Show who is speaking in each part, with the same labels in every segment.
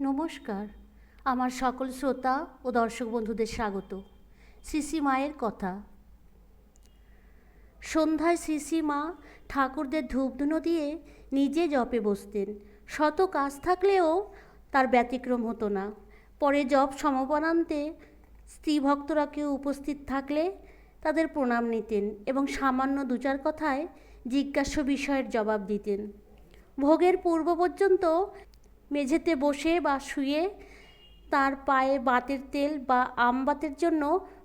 Speaker 1: নমস্কার। আমার সকল শ্রোতা ও দর্শক বন্ধুদের স্বাগত। শ্রী মায়ের কথা। সন্ধ্যায় শ্রী মা ঠাকুরদের ধূপধুনো দিয়ে নিজে জপে বসতেন। শত কাজ থাকলেও তার ব্যতিক্রম হতো না। পরে জপ সমপনান্তে স্ত্রী ভক্তরা কেউ উপস্থিত থাকলে তাদের প্রণাম নিতেন এবং সামান্য দু চার কথায় জিজ্ঞাস্য বিষয়ের জবাব দিতেন। ভোগের পূর্ব পর্যন্ত মেঝেতে বসে বা শুয়ে তার পায়ে বাতের তেল বা আমবাতের জন্য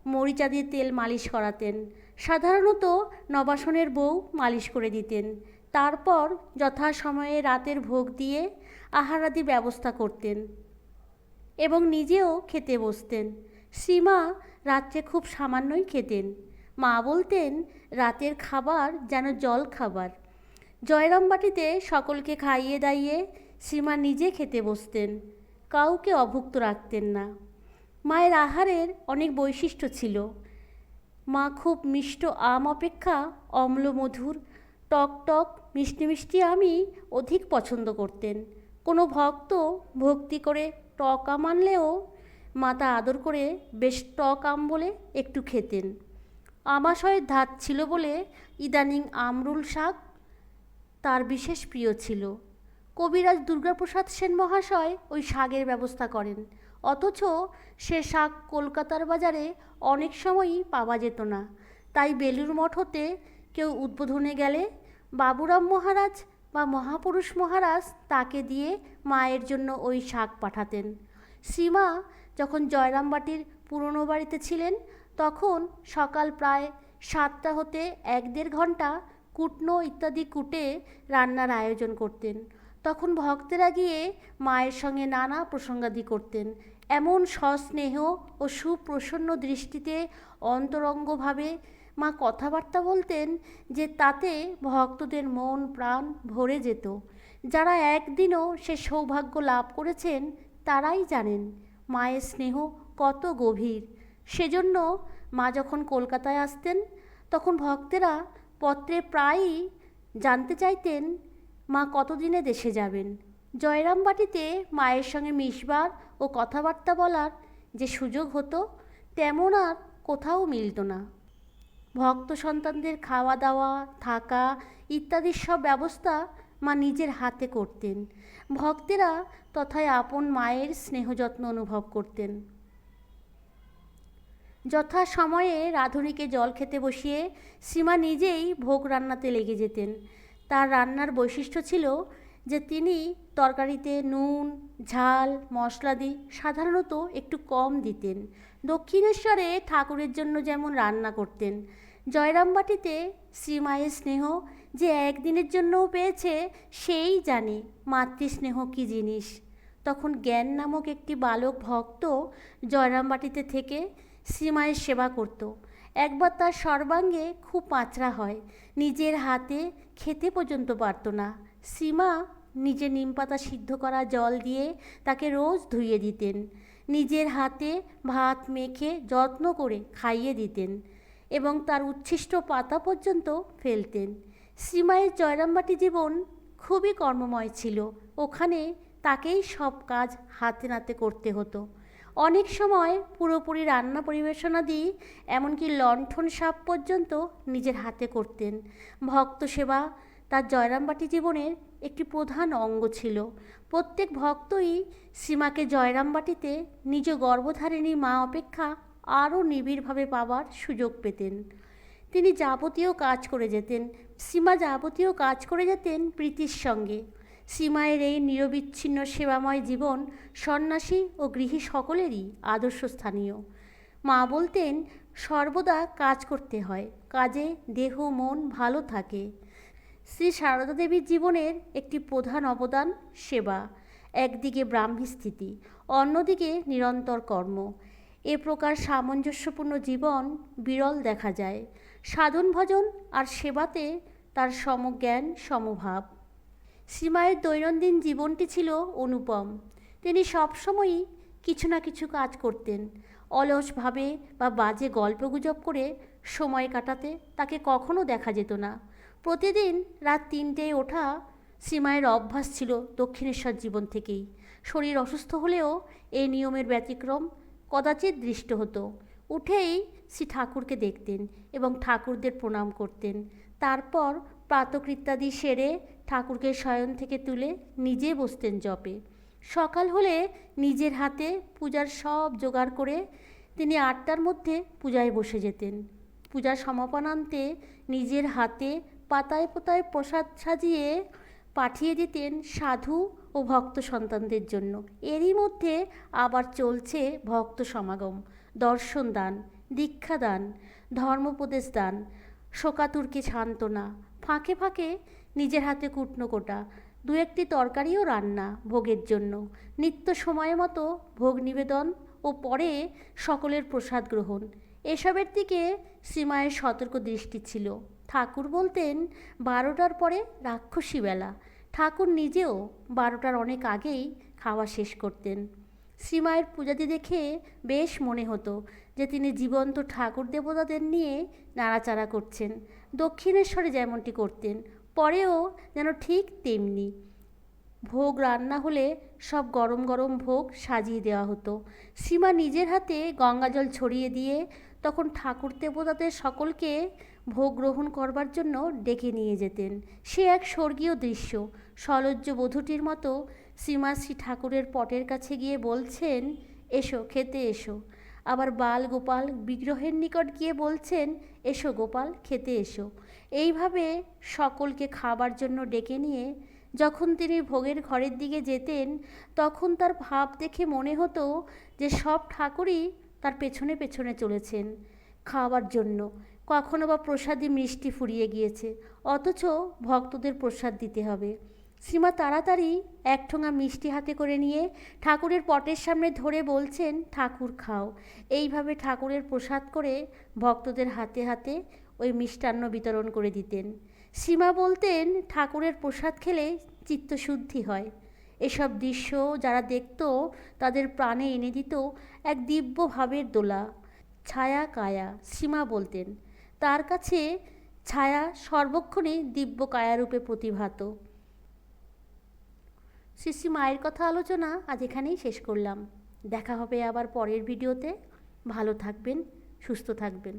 Speaker 1: মরিচা দিয়ে তেল মালিশ করাতেন। সাধারণত নবাসনের বউ মালিশ করে দিতেন। তারপর যথাসময়ে রাতের ভোগ দিয়ে আহারাদি ব্যবস্থা করতেন এবং নিজেও খেতে বসতেন। শ্রীমা রাত্রে খুব সামান্যই খেতেন। মা বলতেন, রাতের খাবার যেন জল খাবার জয়রামবাটিতে সকলকে খাইয়ে দাইয়ে শ্রীমা নিজে খেতে বসতেন, কাউকে অভুক্ত রাখতেন না। মায়ের আহারের অনেক বৈশিষ্ট্য ছিল। মা খুব মিষ্ট আম অপেক্ষা অম্ল মধুর টক টক, মিষ্টি মিষ্টি আমি অধিক পছন্দ করতেন। কোনো ভক্ত ভক্তি করে টক আম আনলেও মাতা আদর করে বেশ টক আম বলে একটু খেতেন। আমাশয়ের ধাত ছিল বলে ইদানিং আমরুল শাক তার বিশেষ প্রিয় ছিল। কবিরাজ দুর্গাপ্রসাদ সেন মহাশয় ওই শাকের ব্যবস্থা করেন। অথচ সে শাক কলকাতার বাজারে অনেক সময়ই পাওয়া যেত না। তাই বেলুর মঠ হতে কেউ উদ্বোধনে গেলে বাবুরাম মহারাজ বা মহাপুরুষ মহারাজ তাকে দিয়ে মায়ের জন্য ওই শাক পাঠাতেন। সীমা যখন জয়রামবাটির পুরনো বাড়িতে ছিলেন, তখন সকাল প্রায় সাতটা হতে এক দেড় ঘণ্টা কুটনো ইত্যাদি কুটে রান্নার আয়োজন করতেন। তখন ভক্তেরা গিয়ে মায়ের সঙ্গে নানা প্রসঙ্গাদি করতেন। এমন সস্নেহ ও সুপ্রসন্ন দৃষ্টিতে অন্তরঙ্গভাবে মা কথাবার্তা বলতেন যে তাতে ভক্তদের মন, প্রাণ ভরে যেত। যারা একদিনও সে সৌভাগ্য লাভ করেছেন, তারাই জানেন মায়ের স্নেহ কত গভীর। সেজন্য মা যখন কলকাতায় আসতেন, তখন ভক্তেরা পত্রে প্রায়ই জানতে চাইতেন মা কতদিনে দেশে যাবেন? জয়রামবাটিতে মায়ের সঙ্গে মিশবার ও কথাবার্তা বলার যে সুযোগ হতো, তেমন আর কোথাও মিলত না। ভক্ত সন্তানদের খাওয়া দাওয়া থাকা ইত্যাদির সব ব্যবস্থা মা নিজের হাতে করতেন। ভক্তেরা তথায় আপন মায়ের স্নেহযত্ন অনুভব করতেন। যথা সময়ে রাঁধুনিকে জল খেতে বসিয়ে সীমা নিজেই ভোগ রান্নাতে লেগে যেতেন। তার রান্নার বৈশিষ্ট্য ছিল যে তিনি তরকারিতে নুন, ঝাল মশলাদি সাধারণত একটু কম দিতেন। দক্ষিণেশ্বরে ঠাকুরের জন্য যেমন রান্না করতেন, জয়রামবাটিতে শ্রীমায়ের স্নেহ যে একদিনের জন্যও পেয়েছে সেই জানে মাতৃস্নেহ কী জিনিস। তখন জ্ঞান নামক একটি বালক ভক্ত জয়রামবাটিতে থেকে শ্রীমায়ের সেবা করত। একবার তার সর্বাঙ্গে খুব পাঁচড়া হয়। নিজের হাতে খেতে পর্যন্ত পারত না। সীমা নিজে নিমপাতা সিদ্ধ করা জল দিয়ে তাকে রোজ ধুইয়ে দিতেন। নিজের হাতে ভাত মেখে যত্ন করে খাইয়ে দিতেন এবং তার উচ্ছিষ্ট পাতা পর্যন্ত ফেলতেন। শ্রীমায়ের জয়রামবাটি জীবন খুবই কর্মময় ছিল। ওখানে তাকেই সব কাজ হাতে নাতে করতে হতো। অনেক সময় পুরোপুরি রান্না পরিবেশনাদি, এমনকি লণ্ঠন সাপ পর্যন্ত নিজের হাতে করতেন। ভক্ত সেবা তার জয়রামবাটি জীবনের একটি প্রধান অঙ্গ ছিল। প্রত্যেক ভক্তই সীমাকে জয়রামবাটিতে নিজ গর্ভধারিণী মা অপেক্ষা আরও নিবিড়ভাবে পাওয়ার সুযোগ পেতেন। তিনি যাবতীয় কাজ করে যেতেন। সীমা যাবতীয় কাজ করে যেতেন প্রীতির সঙ্গে। সীমায়ের এই নিরবিচ্ছিন্ন সেবাময় জীবন সন্ন্যাসী ও গৃহী সকলেরই আদর্শ স্থানীয়। মা বলতেন, সর্বদা কাজ করতে হয়, কাজে দেহ, মন ভালো থাকে। শ্রী সারদা দেবীর জীবনের একটি প্রধান অবদান সেবা, একদিকে ব্রাহ্মী স্থিতি, অন্যদিকে নিরন্তর কর্ম। এ প্রকার সামঞ্জস্যপূর্ণ জীবন বিরল দেখা যায়। সাধন ভজন আর সেবাতে তার সমজ্ঞান, সমভাব। সীমায়ের দৈনন্দিন জীবনটি ছিল অনুপম। তিনি সবসময়ই কিছু না কিছু কাজ করতেন। অলসভাবে বা বাজে গল্পগুজব করে সময় কাটাতে তাকে কখনো দেখা যেত না। প্রতিদিন রাত তিনটেয় ওঠা সীমায়ের অভ্যাস ছিল দক্ষিণেশ্বর জীবন থেকেই। শরীর অসুস্থ হলেও এই নিয়মের ব্যতিক্রম কদাচিৎ দৃষ্ট হতো। উঠেই শ্রী ঠাকুরকে দেখতেন এবং ঠাকুরদের প্রণাম করতেন। তারপর প্রাতকৃত্যাদি সেরে ঠাকুরকে শয়ন থেকে তুলে নিজে বসতেন জপে। সকাল হলে নিজের হাতে পূজার সব জোগাড় করে তিনি আটটার মধ্যে পূজায় বসে যেতেন। পূজার সমাপনান্তে নিজের হাতে পাতায় পোতায় প্রসাদ সাজিয়ে পাঠিয়ে দিতেন সাধু ও ভক্ত সন্তানদের জন্য। এরই মধ্যে আবার চলছে ভক্ত সমাগম, দর্শন দান, দীক্ষা দান, ধর্মোপদেশ দান, শোকাতুরকে সান্ত্বনা। ফাঁকে ফাঁকে নিজের হাতে কুটনো কোটা দু একটি তরকারিও রান্না ভোগের জন্য। নিত্য সময় মতো ভোগ নিবেদন ও পরে সকলের প্রসাদ গ্রহণ। এসবের দিকে শ্রীমায়ের সতর্ক দৃষ্টি ছিল। ঠাকুর বলতেন, বারোটার পরে রাক্ষসী বেলা। ঠাকুর নিজেও বারোটার অনেক আগেই খাওয়া শেষ করতেন। শ্রীমায়ের পূজাদি দেখে বেশ মনে হতো যে তিনি জীবন্ত ঠাকুর দেবতাদের নিয়ে নাড়াচাড়া করছেন। দক্ষিণেশ্বরে যেমনটি করতেন পরেও যেন ঠিক তেমনি। ভোগ রান্না হলে সব গরম গরম ভোগ সাজিয়ে দেওয়া হতো। সীমা নিজের হাতে গঙ্গাজল ছড়িয়ে দিয়ে তখন ঠাকুর দেবতাদের সকলকে ভোগ গ্রহণ করবার জন্য ডেকে নিয়ে যেতেন। সে এক স্বর্গীয় দৃশ্য। সলজ্জ বধূটির মতো সীমা শ্রী ঠাকুরের পটের কাছে গিয়ে বলছেন, এসো, খেতে এসো। আবার বাল গোপাল বিগ্রহের নিকট গিয়ে বলছেন, এসো গোপাল, খেতে এসো। এইভাবে সকলকে খাবার জন্য ডেকে নিয়ে যখন তিনি ভোগের ঘরের দিকে যেতেন, তখন তার ভাব দেখে মনে হতো যে সব ঠাকুরই তার পেছনে পেছনে চলেছেন। খাওয়ার জন্য কখনো বা প্রসাদী মিষ্টি ফুরিয়ে গিয়েছে, অথচ ভক্তদের প্রসাদ দিতে হবে। শ্রীমা তাড়াতাড়ি এক ঠোঙা মিষ্টি হাতে করে নিয়ে ঠাকুরের পটের সামনে ধরে বলছেন, ঠাকুর খাও। এইভাবে ঠাকুরের প্রসাদ করে ভক্তদের হাতে হাতে ওই মিষ্টান্ন বিতরণ করে দিতেন। সীমা বলতেন, ঠাকুরের প্রসাদ খেলে চিত্তশুদ্ধি হয়। এসব দৃশ্য যারা দেখত, তাদের প্রাণে এনে দিত এক দিব্য ভাবের দোলা। ছায়া কায়া, সীমা বলতেন। তার কাছে ছায়া সর্বক্ষণে দিব্য কায়ারূপে প্রতিভাত। শ্রী মায়ের কথা আলোচনা আজ এখানেই শেষ করলাম। দেখা হবে আবার পরের ভিডিওতে। ভালো থাকবেন, সুস্থ থাকবেন।